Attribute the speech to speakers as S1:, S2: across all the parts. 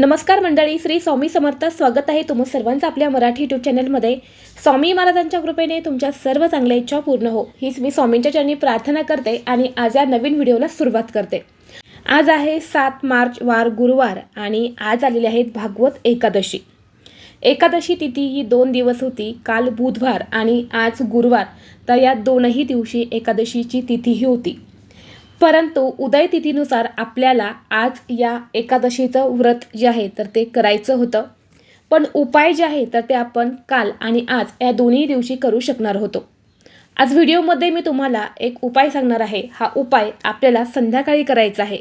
S1: नमस्कार मंडळी श्री स्वामी समर्थ स्वागत आहे तुम्ही सर्वांचं आपल्या मराठी यूट्यूब चॅनलमध्ये स्वामी महाराजांच्या कृपेने तुमच्या सर्व चांगल्या इच्छा पूर्ण हो. हीच मी स्वामींच्या चरणी प्रार्थना करते आणि आज या नवीन व्हिडिओला सुरुवात करते. आज आहे सात मार्च वार गुरुवार आणि आज आलेले आहेत भागवत एकादशी. एकादशी तिथी ही दोन दिवस होती काल बुधवार आणि आज गुरुवार. तर या दोनही दिवशी एकादशीची तिथीही होती. परंतु उदय तिथीनुसार आपल्याला आज या एकादशीचं व्रत जे आहे तर ते करायचं होतं. पण उपाय जे आहे तर ते आपण काल आणि आज या दोन्ही दिवशी करू शकणार होतो. आज व्हिडिओमध्ये मी तुम्हाला एक उपाय सांगणार आहे. हा उपाय आपल्याला संध्याकाळी करायचा आहे.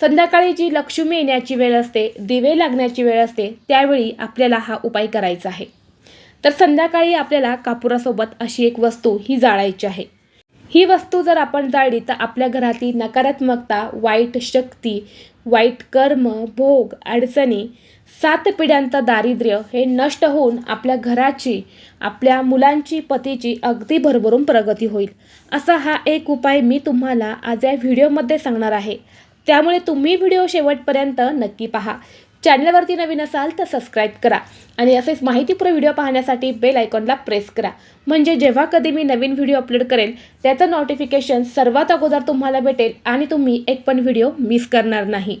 S1: संध्याकाळी जी लक्ष्मी येण्याची वेळ असते दिवे लागण्याची वेळ असते त्यावेळी आपल्याला हा उपाय करायचा आहे. तर संध्याकाळी आपल्याला कापुरासोबत अशी एक वस्तू ही जाळायची आहे. ही वस्तू जर आपण जाळली तर आपल्या घरातील नकारात्मकता वाईट शक्ती वाईट कर्म भोग अडचणी सात पिढ्यांचं दारिद्र्य हे नष्ट होऊन आपल्या घराची आपल्या मुलांची पतीची अगदी भरभरून प्रगती होईल. असा हा एक उपाय मी तुम्हाला आज या व्हिडिओमध्ये सांगणार आहे. त्यामुळे तुम्ही व्हिडिओ शेवटपर्यंत नक्की पहा. चॅनलवरती नवीन असाल तर सबस्क्राईब करा. आणि असेच माहितीपूर्ण व्हिडिओ पाहण्यासाठी बेल आयकॉनला प्रेस करा. म्हणजे जेव्हा कधी मी नवीन व्हिडिओ अपलोड करेल त्याचं नोटिफिकेशन सर्वात अगोदर तुम्हाला भेटेल आणि तुम्ही एक पण व्हिडिओ मिस करणार नाही.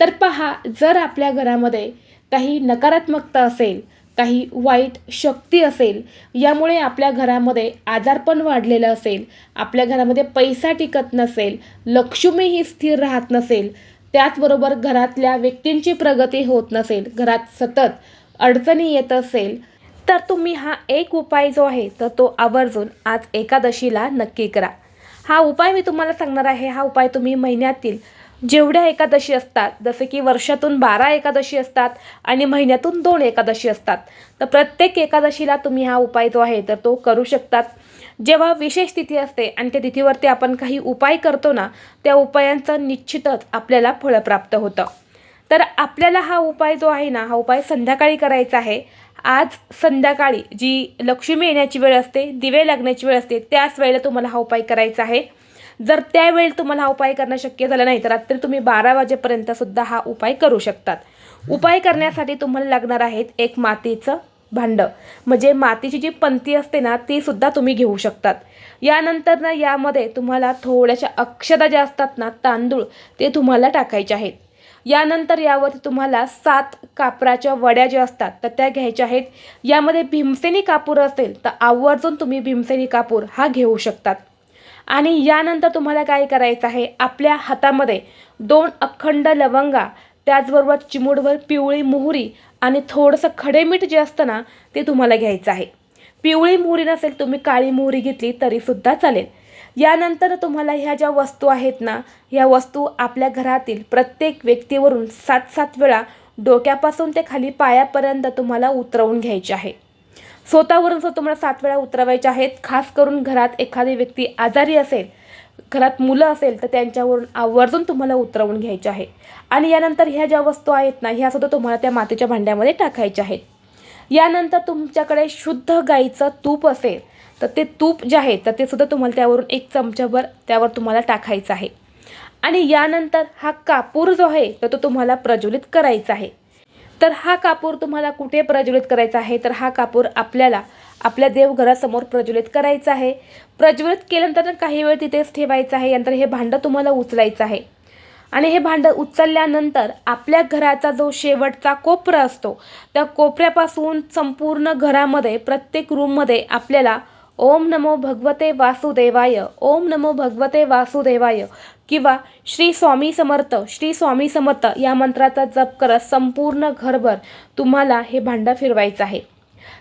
S1: तर पहा जर आपल्या घरामध्ये काही नकारात्मकता असेल काही वाईट शक्ती असेल यामुळे आपल्या घरामध्ये आजारपण वाढलेलं असेल आपल्या घरामध्ये पैसा टिकत नसेल लक्ष्मी ही स्थिर राहत नसेल त्याचबरोबर घरातल्या व्यक्तींची प्रगती होत नसेल घरात सतत अडचणी येत असेल तर तुम्ही हा एक उपाय जो आहे तर तो आवर्जून आज एकादशीला नक्की करा. हा उपाय मी तुम्हाला सांगणार आहे हा उपाय तुम्ही महिन्यातील जेवढ्या एकादशी असतात जसे की वर्षातून बारा एकादशी असतात आणि महिन्यातून दोन एकादशी असतात तर प्रत्येक एकादशीला तुम्ही हा उपाय जो आहे तर तो करू शकतात. जेव्हा विशेष तिथी असते आणि त्या तिथीवरती आपण काही उपाय करतो ना त्या उपायांचं निश्चितच आपल्याला फळ प्राप्त होतं. तर आपल्याला हा उपाय जो आहे ना हा उपाय संध्याकाळी करायचा आहे. आज संध्याकाळी जी लक्ष्मी येण्याची वेळ असते दिवे लागण्याची वेळ असते त्याच वेळेला तुम्हाला हा उपाय करायचा आहे. जर त्यावेळी तुम्हाला हा उपाय करणं शक्य झालं नाही तर रात्री तुम्ही बारा वाजेपर्यंत सुद्धा हा उपाय करू शकतात. उपाय करण्यासाठी तुम्हाला लागणार आहेत एक मातीचं भांडं. म्हणजे मातीची जी पंती असते ना ती सुद्धा तुम्ही घेऊ शकतात. यानंतर ना यामध्ये तुम्हाला थोड्याशा अक्षता ज्या असतात ना तांदूळ ते तुम्हाला टाकायचे आहेत. यानंतर यावरती तुम्हाला सात कापराच्या वड्या ज्या असतात तर त्या घ्यायच्या आहेत. यामध्ये भीमसेनी कापूर असेल तर आवर्जून तुम्ही भीमसेनी कापूर हा घेऊ शकतात. आणि यानंतर तुम्हाला काय करायचं आहे? आपल्या हातामध्ये दोन अखंड लवंगा त्याचबरोबर चिमूडवर पिवळी मोहरी आणि थोडंसं खडे मीठ जे असतं ना ते तुम्हाला घ्यायचं आहे. पिवळी मोहरी नसेल तुम्ही काळी मोहरी घेतली तरीसुद्धा चालेल. यानंतर तुम्हाला ह्या ज्या वस्तू आहेत ना ह्या वस्तू आपल्या घरातील प्रत्येक व्यक्तीवरून सात सात वेळा डोक्यापासून ते खाली पायापर्यंत तुम्हाला उतरवून घ्यायचे आहे. स्वतःवरून जर तुम्हाला सात वेळा उतरवायच्या आहेत. खास करून घरात एखादी व्यक्ती आजारी असेल घरात मुलं असेल तर त्यांच्यावरून आवर्जून तुम्हाला उतरवून घ्यायचे आहे. आणि यानंतर ह्या ज्या वस्तू आहेत ना ह्या सुद्धा तुम्हाला त्या मातीच्या भांड्यामध्ये टाकायच्या आहेत. यानंतर तुमच्याकडे शुद्ध गाईचं तूप असेल तर ते तूप जे आहे तर ते सुद्धा तुम्हाला त्यावरून एक चमचाभर त्यावर तुम्हाला टाकायचं आहे. आणि यानंतर हा कापूर जो आहे तर तो तुम्हाला प्रज्वलित करायचा आहे. तर हा कापूर तुम्हाला कुठे प्रज्वलित करायचा आहे? तर हा कापूर आपल्याला आपल्या देवघरासमोर प्रज्वलित करायचा आहे. प्रज्वलित केल्यानंतर काही वेळ तिथेच ठेवायचं आहे. यानंतर हे भांडं तुम्हाला उचलायचं आहे. आणि हे भांडं उचलल्यानंतर आपल्या घराचा जो शेवटचा कोपरा असतो त्या कोपऱ्यापासून संपूर्ण घरामध्ये प्रत्येक रूममध्ये आपल्याला ओम नमो भगवते वासुदेवाय ओम नमो भगवते वासुदेवाय. किंवा श्री स्वामी समर्थ श्री स्वामी समर्थ या मंत्राचा जप करत संपूर्ण घरभर तुम्हाला हे भांडं फिरवायचं आहे.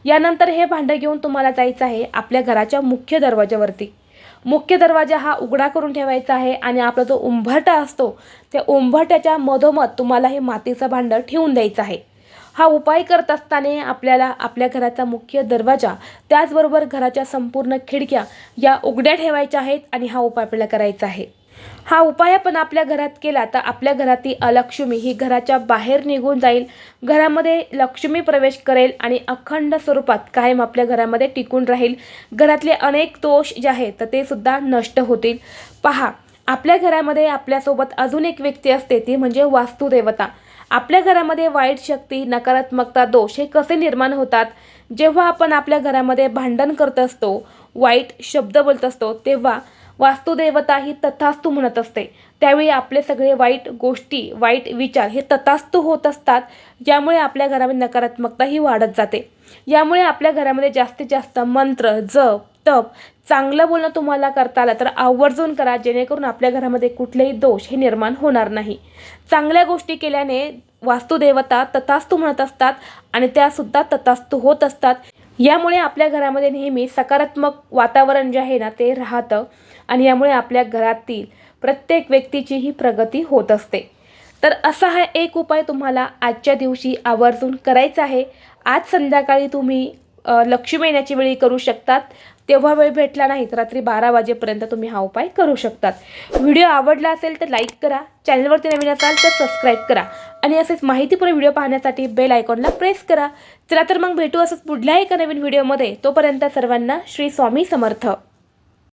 S1: यानंतर हे भांडं घेऊन तुम्हाला जायचं आहे आपल्या घराच्या मुख्य दरवाजावरती मुख्य दरवाजा हा उघडा करून ठेवायचा आहे आणि आपला जो उंबरटा असतो त्या उंबरट्याच्या मधोमध तुम्हाला हे मातीचं भांडं ठेवून द्यायचं आहे. हा उपाय करत असताना आपल्याला आपल्या घराचा मुख्य दरवाजा त्याचबरोबर घराच्या संपूर्ण खिडक्या या उघड्या ठेवायच्या आहेत आणि हा उपाय आपल्याला करायचा आहे. हा उपाय आपण आपल्या घरात केला तर आपल्या घरातील अलक्ष्मी ही घराच्या बाहेर निघून जाईल घरामध्ये लक्ष्मी प्रवेश करेल आणि अखंड स्वरूपात कायम आपल्या घरामध्ये टिकून राहील. घरातले अनेक दोष जे आहेत तर ते सुद्धा नष्ट होतील. पहा आपल्या घरामध्ये आपल्यासोबत अजून एक व्यक्ती असते ती म्हणजे वास्तुदेवता. आपल्या घरामध्ये वाईट शक्ती नकारात्मकता दोष हे कसे निर्माण होतात? जेव्हा आपण आपल्या घरामध्ये भांडण करत असतो वाईट शब्द बोलत असतो तेव्हा वास्तुदेवता ही तथास्तू म्हणत असते. त्यावेळी आपले सगळे वाईट गोष्टी वाईट विचार हे तथास्तू होत असतात यामुळे आपल्या घरामध्ये नकारात्मकता ही वाढत जाते. यामुळे आपल्या घरामध्ये जास्तीत जास्त मंत्र जप तप चांगलं बोलणं तुम्हाला करता आलं तर आवर्जून करा जेणेकरून आपल्या घरामध्ये कुठलेही दोष हे निर्माण होणार नाही. चांगल्या गोष्टी केल्याने वास्तुदेवता तथास्तू म्हणत असतात आणि त्यासुद्धा तथास्तू होत असतात. यामुळे आपल्या घरामध्ये नेहमी सकारात्मक वातावरण जे आहे ना ते राहतं आणि यामुळे आपल्या घरातील प्रत्येक व्यक्तीची ही प्रगती होत असते. तर असा हा एक उपाय तुम्हाला आजच्या दिवशी आवर्जून करायचा आहे. आज संध्याकाळी तुम्ही लक्ष्मी येण्याची वेळी करू शकतात. तेव्हा वेळ भेटला नाही तर रात्री बारा वाजेपर्यंत तुम्ही हा उपाय करू शकतात. व्हिडिओ आवडला असेल तर लाईक करा. चॅनलवरती नवीन असाल तर सबस्क्राईब करा. आणि असेच माहितीपूर्ण व्हिडिओ पाहण्यासाठी बेल आयकॉनला प्रेस करा. चला तर मग भेटू असंच पुढल्या एका नवीन व्हिडिओमध्ये. तोपर्यंत सर्वांना श्री स्वामी समर्थ.